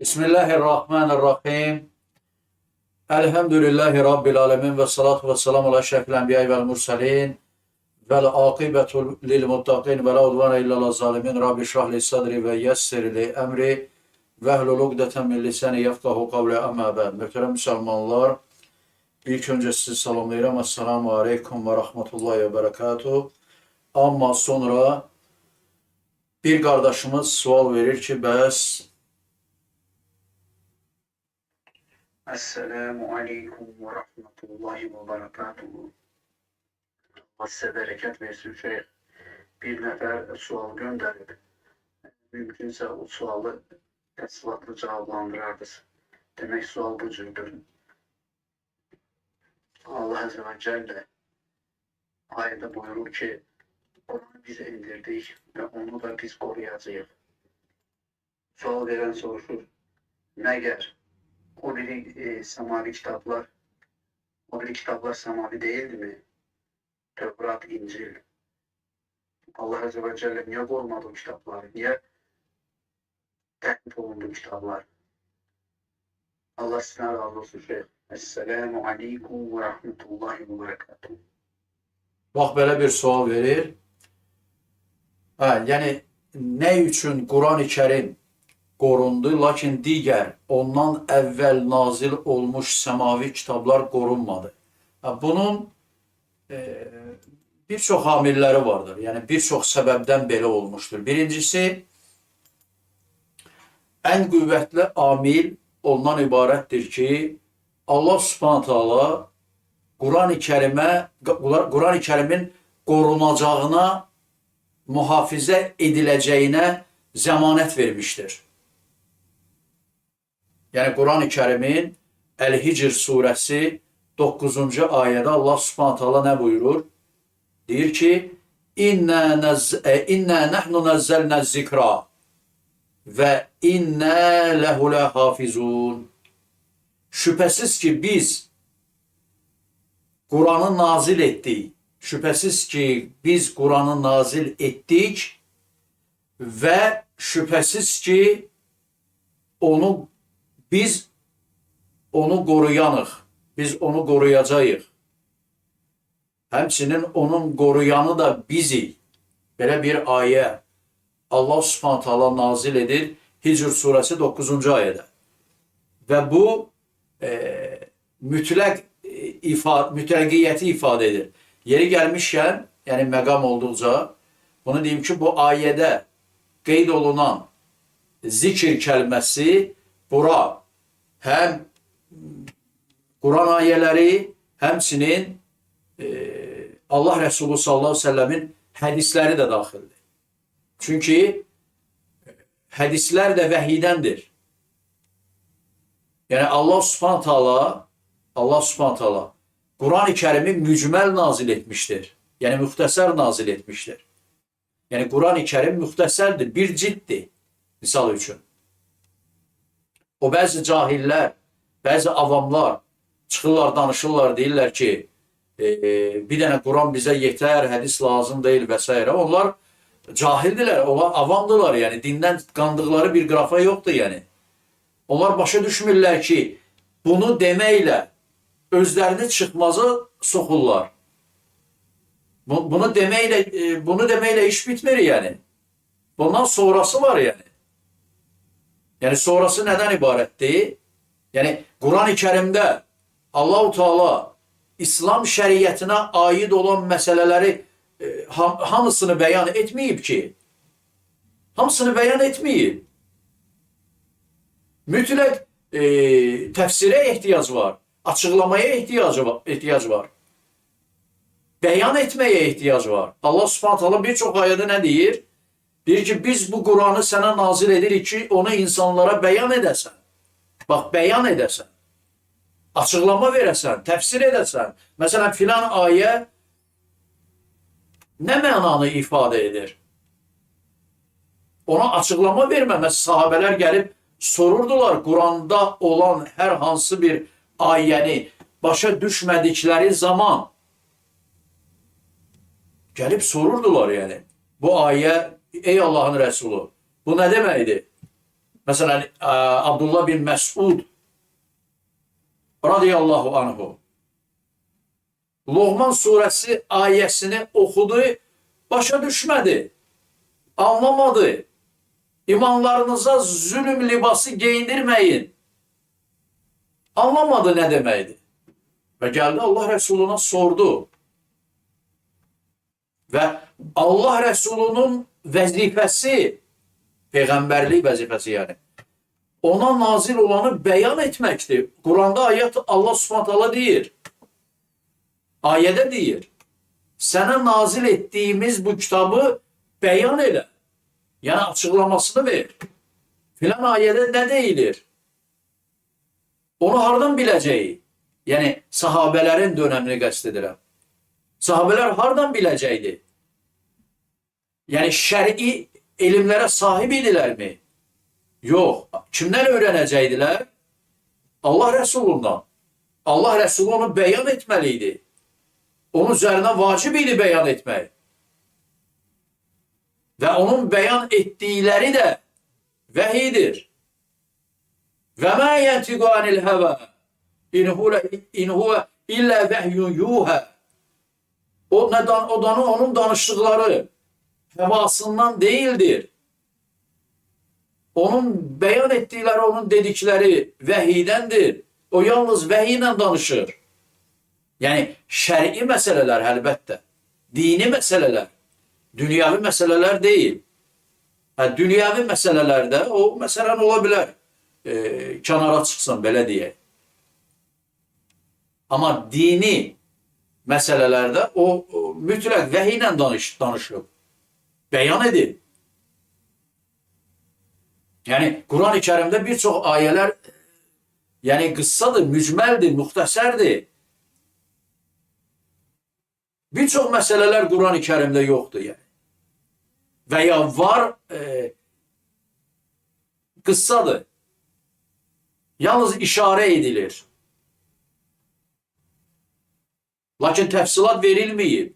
Bismillahirrahmanirrahim. Elhamdülillahi Rabbil alemin ve salatu ve selamu ala şerefil enbiya vel mursalin vel akibetu lil muttaqin ve la udvana illa zalimin. Rabbi şrah li sadri ve yessir li emri ve ehlul ugdeten min lisani yefkahu kavle amma ben. Muhterem Müslümanlar, ilk önce sizi selamlayırım. Esselamu aleyküm ve rahmetullahi ve berekatuhu. Ama sonra bir kardeşimiz sual verir ki, bəs Esselamu aleyküm ve rahmetullahi ve berekatuhu. Size bereket versin şey. Bir nefer sual gönderip mümkünse o sualı təfsilatlı cavablandırardınız. Demek sual bu cürdür. Allah Azze ve Celle ayette buyurur ki Kur'an'ı biz indirdik ve onu da biz koruyacağız. Sual veren soruşur. Məgər o biri e, semavi kitaplar o biri kitaplar semavi değildi mi? Tevrat, İncil. Allah Azze ve Celle niye korumadı kitapları? Niye teklif olundu kitaplar? Allah sizden razı olsun şey. Esselamu aleyküm ve rahmetullahi ve berekatuhu. Bax belə bir sual verir. Hə, yəni nə üçün Quran-ı Kərim qorundu, lakin digər ondan əvvəl nazil olmuş səmavi kitablar qorunmadı? Bunun e, bir çox amilləri vardır. Yəni bir çox səbəbdən belə olmuşdur. Birincisi ən qüvvətli amil ondan ibarətdir ki, Allah Subhanahu taala Kur'an-ı Kerim'e, Kur'an-ı Kerim'in korunacağına, muhafize edileceğine zemanet vermiştir. Yani Kur'an-ı Kerim'in El-Hicr suresi 9. ayette Allah subhanahu teala ne buyurur? Diyor ki İnna, nez, e, inna nahnu nezzelna zikra ve inna lehu lehafizun. Şüphesiz ki biz Kur'an'ı nazil ettik. Şüphesiz ki biz Kur'an'ı nazil ettik ve şüphesiz ki onu biz onu koruyanıq. Biz onu koruyacağıq. Həmçinin onun koruyanı da bizi. Belə bir ayə Allah Subhanahu taala nazil edir Hicr surəsi 9. ayədə. Və bu e, mütləq ifade, mütləqiyyəti ifadə edir. Yeri gəlmişkən, yəni məqam olduqca, bunu deyim ki, bu ayədə qeyd olunan zikir kəlməsi bura həm Quran ayələri, həmçinin e, Allah Resulü sallallahu əleyhi və səlləmin hədisləri də daxildir. Çünki hədislər də vəhidəndir. Yəni Allah Subhanahu taala Allah Subhanahu taala Kur'an-ı Kerim'i mücmel nazil etmiştir. Yani muhteser nazil etmiştir. Yani Kur'an-ı Kerim muhteserdir, bir cilttir. Misal için. O bazı cahiller, bazı avamlar çıxırlar, danışırlar, deyirlər ki, e, bir dənə Quran bizə yetər, hədis lazım deyil və s. Onlar cahildirlər, onlar avamdırlar, yəni dindən qandıqları bir qrafa yoxdur yəni. Onlar başa düşmürlər ki, bunu deməklə özlərini çıxmaza soxurlar. Bu- Bunu deməklə e, bunu deməklə iş bitmir yəni. Bundan sonrası var yəni. Yəni sonrası nədən ibarətdir? Yəni Quran-ı Kərimdə Allahu Teala İslam şəriətinə aid olan məsələləri e, ham- hamısını bəyan etməyib ki. Hamısını bəyan etməyib. Mütləq e, təfsirə ehtiyac var. Açıqlamaya ehtiyacı var, ehtiyac var. Bəyan etməyə ehtiyac var. Allah Subhanahu taala bir çox ayədə nə deyir? Deyir ki, biz bu Quranı sənə nazil edirik ki, onu insanlara bəyan edəsən. Bax, bəyan edəsən. Açıqlama verəsən, təfsir edəsən. Məsələn, filan ayə nə mənanı ifadə edir? Ona açıqlama verməməz sahabələr gəlib sorurdular Quranda olan hər hansı bir ayəni başa düşmədikləri zaman gəlib sorurdular yəni. Bu ayə ey Allahın Rəsulu bu nə deməkdir? Mesela Abdullah bin Mesud radıyallahu anhu Loğman suresi ayesini okudu, başa düşmedi, anlamadı. İmanlarınıza zulüm libası giyindirmeyin. Anlamadı ne demeydi. Ve geldi Allah Resulüne sordu. Ve Allah Resulü'nün vazifesi, peygamberlik vazifesi yani, ona nazil olanı beyan etmektir. Kur'an'da ayet Allah subhanahu teala deyir. Ayede deyir. Sana nazil ettiğimiz bu kitabı beyan ele. Yani açıklamasını ver. Filan ayede ne değilir? Onu hardan bileceği? Yani sahabelerin dönemini kastedilir. Sahabeler hardan biləcəkdi? Yani şer'i ilimlere sahip idiler mi? Yok. Kimden öğrenecektiler? Allah Resulü'nden. Allah Resulü onu beyan etmeliydi. Onun üzerine vacip idi beyan etmek. Ve onun beyan ettiğileri de vehiydir. Ve ma yentigu anil heva in huve, in huve illa vehyun yuha. O odanın onun danıştıkları hevasından değildir. Onun beyan ettikleri, onun dedikleri vehiydendir. O yalnız vehiyle danışır. Yani şer'i meseleler elbette. Dini meseleler. Dünyavi meseleler değil. Ha, dünyavi meselelerde o meselen olabilir. Ee, kenara çıksın belə diye. Ama dini meselelerde o, o mütlak vehiyle danış, danışılır. Beyan edin. Yani Kur'an-ı Kerim'de birçok ayeler yani kıssadır, mücmeldir, muhteserdir. Birçok meseleler Kur'an-ı Kerim'de yoktu yani. Veya var e, kıssadır. Yalnız işare edilir. Lakin təfsilat verilməyib.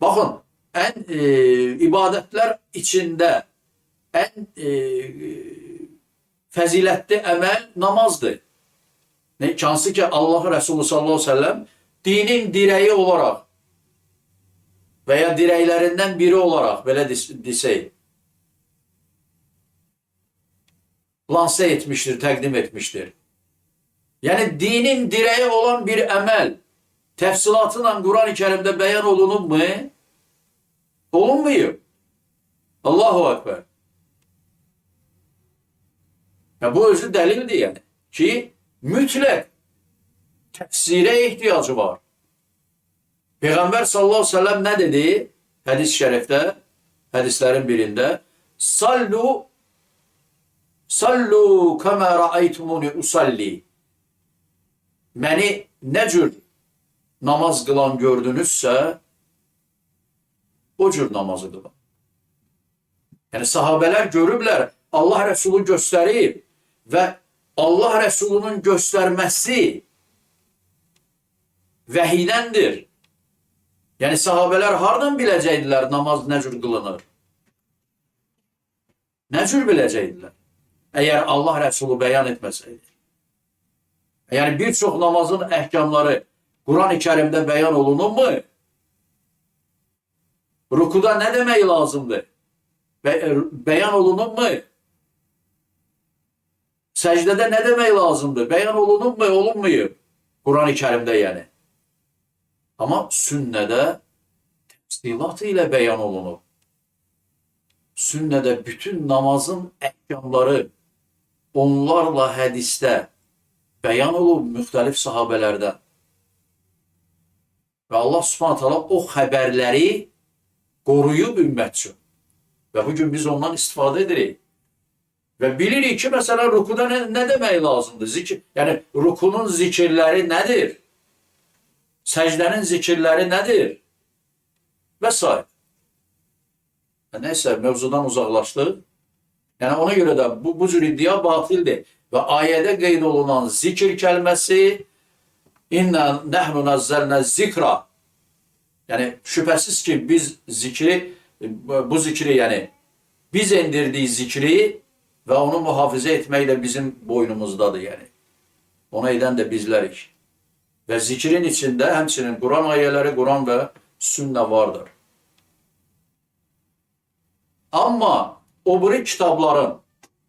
Baxın, ən e, ibadətlər içində ən e, fəzilətli əməl namazdır. Ne? Hansı ki Allah Resulü sallallahu aleyhi ve sellem dinin direği olarak veya direklerinden biri olarak dis- desək lanse etmiştir, təqdim etmiştir. Yani dinin direği olan bir emel tefsilatıyla Kur'an-ı Kerim'de beyan olunur mu? Olunmuyor. Allahu Ekber. Ya bu özü delildi yani. Ki mütlak tefsire ihtiyacı var. Peygamber sallallahu aleyhi ve sellem ne dedi? Hadis-i şerifte, hadislerin birinde sallu sallu kema ra'aytumuni usalli məni nə cür namaz qılan gördünüzsə, o cür namazı qılın. Yəni sahabələr görüblər, Allah Rəsulu göstərib və Allah Rəsulunun göstərməsi vəhiydəndir. Yəni sahabələr hardan biləcəkdilər namaz nə cür qılınır? Nə cür biləcəkdilər? Əgər Allah Rəsulu bəyan etməsəydi. Yani birçok namazın ehkamları Kur'an-ı Kerim'de beyan olunur mu? Rukuda ne demeyi lazımdı? Be beyan olunur mu? Secdede ne demeyi lazımdı? Beyan olunur mu? Olunmuyor. Kur'an-ı Kerim'de yani. Ama sünnede tefsilatı ile beyan olunur. Sünnede bütün namazın ehkamları onlarla hadiste bəyan olub müxtəlif sahabələrdən. Və Allah Subhanahu taala o xəbərləri qoruyub ümmət üçün. Və bu biz ondan istifadə edirik. Və bilirik ki, məsələn, rukuda nə, nə demək lazımdır? Zikir, yəni rukunun zikirləri nədir? Səcdənin zikirləri nədir? Və s. Nəysə, mövzudan uzaqlaşdıq. Yəni ona görə də bu, bu cür iddia batildir. Ve ayede qeyd olunan zikir kelimesi inna nahnu nazzalna zikra yani şüphesiz ki biz zikri bu zikri yani Biz indirdiği zikri ve onu muhafaza etmek de bizim boynumuzdadır yani. Ona eden de bizlerik. Ve zikrin içinde hemçinin Kur'an ayetleri, Kur'an ve sünne vardır. Ama o biri kitapların,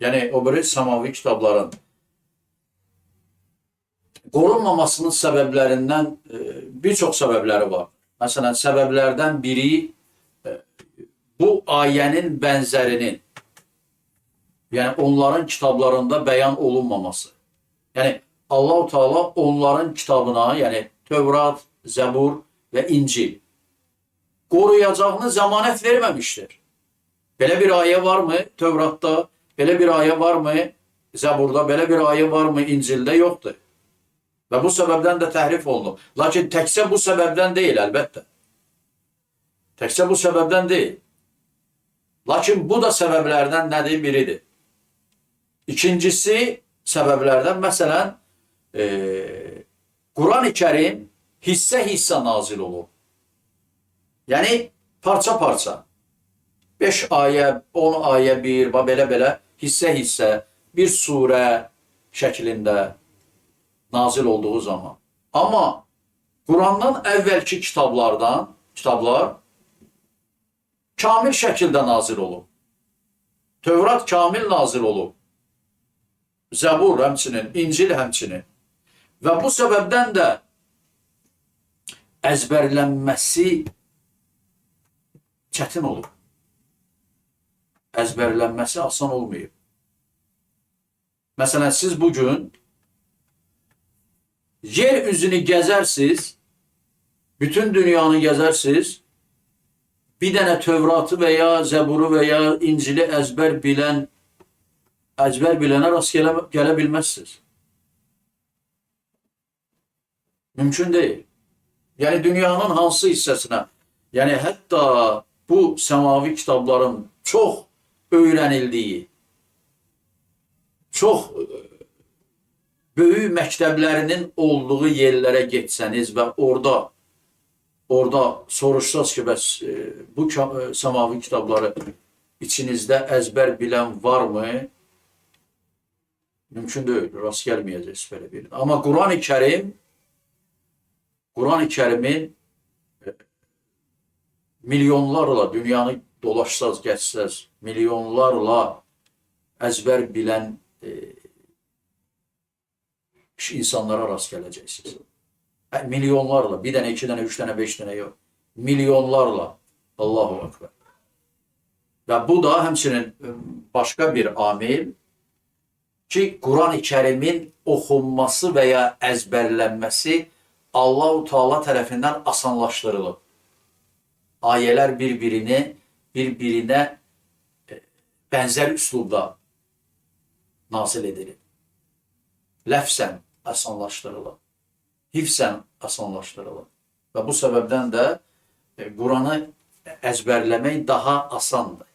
yani o biri semavi kitapların korunmamasının sebeplerinden e, birçok sebepleri var. Mesela sebeplerden biri e, bu ayenin benzerinin yani onların kitaplarında beyan olunmaması. Yani Allahu Teala onların kitabına yani Tevrat, Zebur ve İncil koruyacağını zamanet vermemiştir. Böyle bir aye var mı Tevrat'ta? Böyle bir aye var mı Zebur'da? Böyle bir aye var mı İncil'de? Ve bu sebepten de tehrif oldu. Lakin tekse bu sebepten değil elbette. Tekse bu sebepten değil. Lakin bu da sebeplerden nedir? Biridir. İkincisi sebeplerden mesela eee Kur'an-ı Kerim hisse hisse nazil olur. Yani parça parça. 5 ayə, 10 ayə bir, və belə-belə hissə-hissə bir surə şəklində nazil olduğu zaman. Amma Qurandan əvvəlki kitablardan, kitablar kamil şəkildə nazil olub. Tövrat kamil nazil olub. Zəbur həmçinin, İncil həmçinin. Və bu səbəbdən də əzbərlənməsi çətin olub. Əzbərlənməsi asan olmayıb. Məsələn, siz bugün yer üzünü gəzərsiniz, bütün dünyanı gəzərsiniz, bir dənə Tövratı və ya Zəburu və ya İncili əzbər bilən əzbər bilənə rast gələ, gələ. Mümkün deyil. Yəni dünyanın hansı hissəsinə, yəni hətta bu səmavi kitabların çox öyrənildiyi, çox böyük məktəblərinin olduğu yerlərə getsəniz və orada orada soruşsaz ki, bəs e, bu e, səmavi kitabları içinizdə əzbər bilən varmı? Mümkün deyil, rast gəlməyəcəksiniz belə bir. Amma Quran-ı Kərim Quran-ı Kərimin e, milyonlarla dünyanı dolaşsaz, geçsəz, milyonlarla əzbər bilən e, insanlara rast gələcəksiniz. Hə, Milyonlarla, bir dənə, iki dənə, üç dənə, beş dənə yox. Milyonlarla. Allahu Akbar. Və bu da həmçinin e, başqa bir amil ki, Quran-ı Kərimin oxunması və ya əzbərlənməsi Allahu Teala tərəfindən asanlaşdırılıb. Ayələr bir-birini bir-birinə e, bənzər üslubda nazil edilib. Ləfsən asanlaşdırılıb. Hifsən asanlaşdırılıb. Və bu səbəbdən də e, Quranı əzbərləmək daha asandır.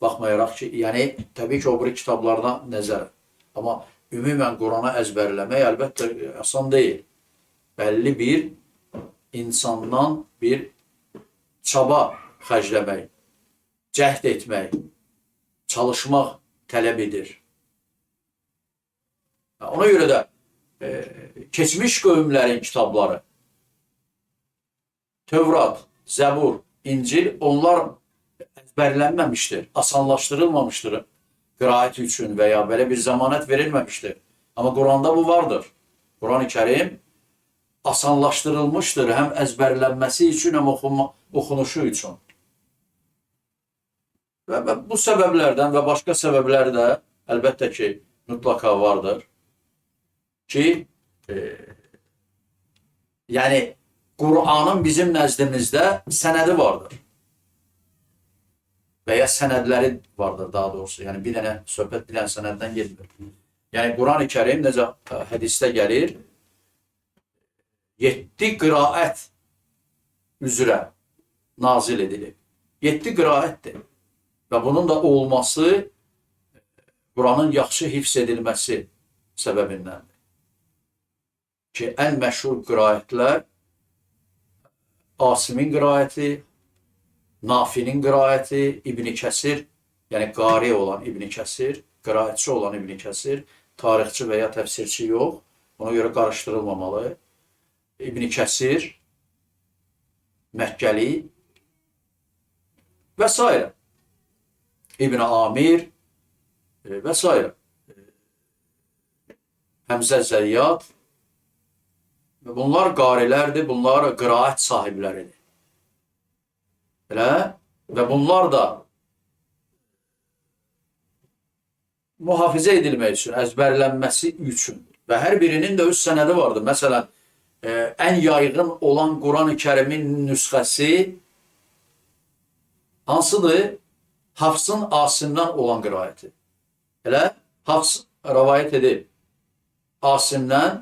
Baxmayaraq ki, yəni təbii ki, o biri kitablarına nəzər. Amma ümumən Quranı əzbərləmək əlbəttə e, asan deyil. Bəlli bir insandan bir çaba xərcləmək, cəhd etmək, çalışmaq tələb edir. Ona görə də e, keçmiş qövmlərin kitabları Tövrat, Zəbur, İncil onlar əzbərlənməmişdir, asanlaşdırılmamışdır qiraət üçün və ya belə bir zəmanət verilməmişdir. Amma Quranda bu vardır. Quran-ı Kərim asanlaşdırılmışdır həm əzbərlənməsi üçün, həm oxunma, oxunuşu üçün. Və, bu səbəblərdən və başqa səbəblər də əlbəttə ki, mütləqa vardır ki, e, yəni Qur'anın bizim nəzdimizdə sənədi vardır. Və ya vardır daha doğrusu. Yəni bir dənə söhbət bilən sənəddən getmir. Yəni Quran-ı Kərim necə ə, hədisdə gəlir? 7 qiraət üzrə nazil edilib. 7 qiraətdir. Və bunun da olması Quranın yaxşı hifz edilməsi səbəbindəndir. Ki, ən məşhur qiraətlər Asimin qiraəti, Nafinin qiraəti, İbn Kəsir, yəni qari olan İbn Kəsir, qiraətçi olan İbn Kəsir, tarixçi və ya təfsirçi yox. Ona görə qarışdırılmamalı. İbn Kəsir, Məkkəli və s. İbn Amir e, və s. Həmzə Zəyyad və bunlar qarilərdir, bunlar qiraət sahibləridir. Belə və bunlar da mühafizə edilmək üçün, əzbərlənməsi üçün və hər birinin də öz sənədi vardır. Məsələn, e, ən yaygın olan Quran-ı Kərimin nüsxəsi hansıdır? Hafsın Asimdən olan qiraəti. Elə Hafs rəvayət edib Asimdən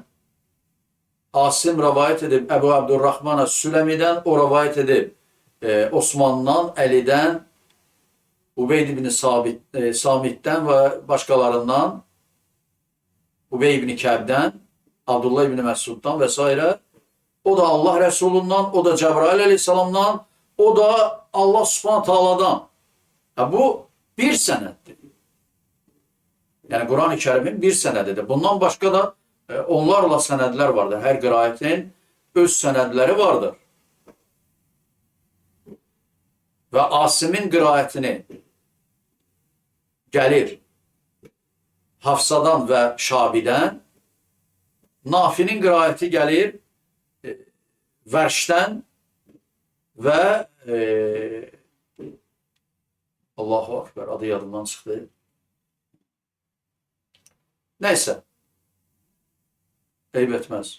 Asim rəvayət edib Əbu Abdurrahman Süləmidən, o rəvayət edib e, Osmandan, Əlidən, Ubeyd ibn Sabit, e, Samitdən və başqalarından, Ubey ibn Kəbdən, Abdullah ibn Məsuddan və s. O da Allah Rəsulundan, o da Cəbrail əleyhissalamdan, o da Allah Subhanahu taaladan. Ha, bu bir sənəddir. Yəni Quran-ı Kərimin bir sənədidir. Bundan başqa da onlarla sənədlər vardır. Hər qiraətin öz sənədləri vardır. Və Asimin qiraətini gəlir Hafsadan və Şabidən, Nafinin qiraəti gəlir e, Vərşdən və e, Allahu Akbar adı yadımdan çıxdı. Nəysə. Eyb etməz.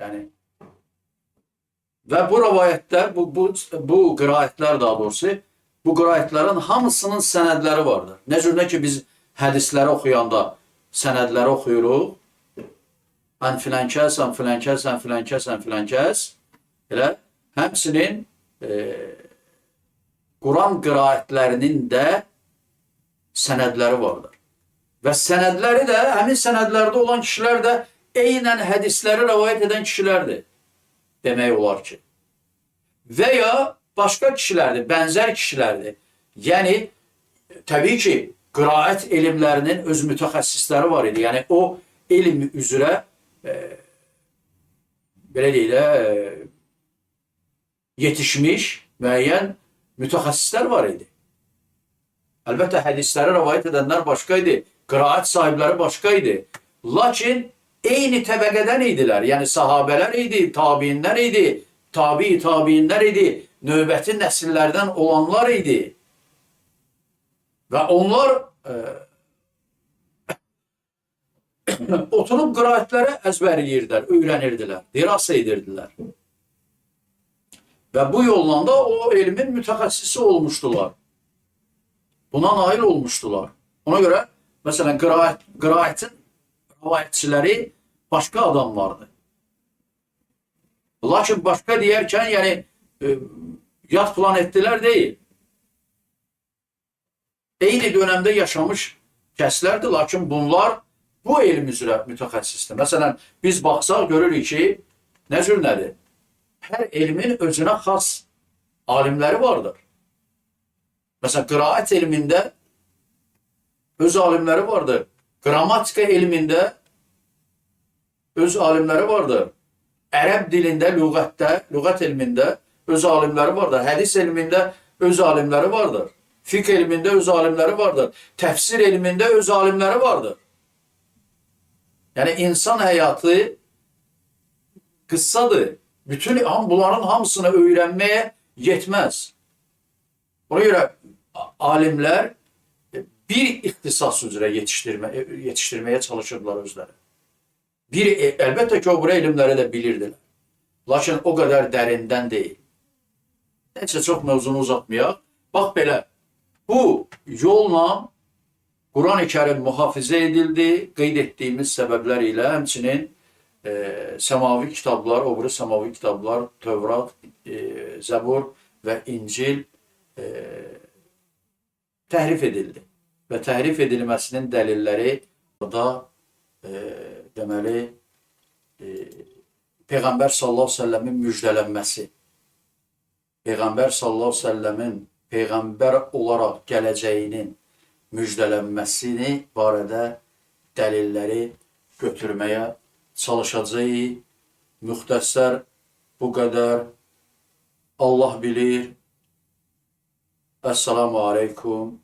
Yəni və bu rivayətlər, bu, bu, bu qiraətlər daha doğrusu, bu qiraətlərin hamısının sənədləri vardır. Nə cür ki biz hədisləri oxuyanda sənədləri oxuyuruq. Ən filan kəs, ən filan kəs, ən filan kəs, ən filan kəs. Elə həmçinin e, Quran qiraətlərinin də sənədləri vardır. Və sənədləri də həmin sənədlərdə olan kişilər də eynən hədisləri rəvayət edən kişilərdir. Demək olar ki. Və ya başqa kişilərdir, bənzər kişilərdir. Yəni təbii ki, qiraət elmlərinin öz mütəxəssisləri var idi. Yəni o elm üzrə e, belə deyək e, yetişmiş müəyyən mütəxəssislər var idi. Əlbəttə hədisləri rivayet edənlər başqa idi, qiraət sahibləri başqa idi. Lakin eyni təbəqədən idilər. Yəni sahabələr idi, tabiinlər idi, tabi tabiinlər idi, növbəti nəsillərdən olanlar idi. Və onlar e, oturub qiraətləri əzbərləyirdilər, öyrənirdilər, dirasa edirdilər. Və bu yolla da o elmin mütəxəssisi olmuşdular. Buna nail olmuşdular. Ona görə məsələn qiraət, qiraətin rivayətçiləri başqa adamlardır. Lakin başqa deyərkən, yəni e, yad planetdilər deyil. Eyni dövrdə yaşamış kəslərdir, lakin bunlar bu elm üzrə mütəxəssisdir. Məsələn, biz baxsaq görürük ki, nə cür nədir? Hər elmin özünə xas alimləri vardır. Məsələn, qiraət elmində öz alimləri vardır. Qrammatika elmində öz alimləri vardır. Ərəb dilində, lüğətdə, lüğət elmində öz alimləri vardır. Hədis elmində öz alimləri vardır. Fiqh elmində öz alimləri vardır. Təfsir elmində öz alimləri vardır. Yəni insan həyatı qıssadır. Bütün bunların hamısını öyrənməyə yetməz. Ona görə alimlər bir ixtisas üzrə yetişdirmə, yetişdirməyə çalışırdılar özləri. Bir, e, əlbəttə ki, o bura elmləri də bilirdilər. Lakin o qədər dərindən deyil. Nəysə, çox mövzunu uzatmayaq. Bax belə, bu yolla Quran-ı Kerim mühafizə edildi, qeyd etdiyimiz səbəblər ilə, həmçinin e, səmavi kitablar, o biri səmavi kitablar, Tövrat, e, Zəbur və İncil e, təhrif edildi. Və təhrif edilməsinin dəlilləri da e, deməli e, Peyğəmbər sallallahu əleyhi və səlləmin müjdələnməsi. Peyğəmbər sallallahu əleyhi və səlləmin peyğəmbər olaraq gələcəyinin müjdələnməsini barədə dəlilləri götürməyə çalışacağıq. Müxtəsər bu qədər. Allah bilir. Esselamu aleykum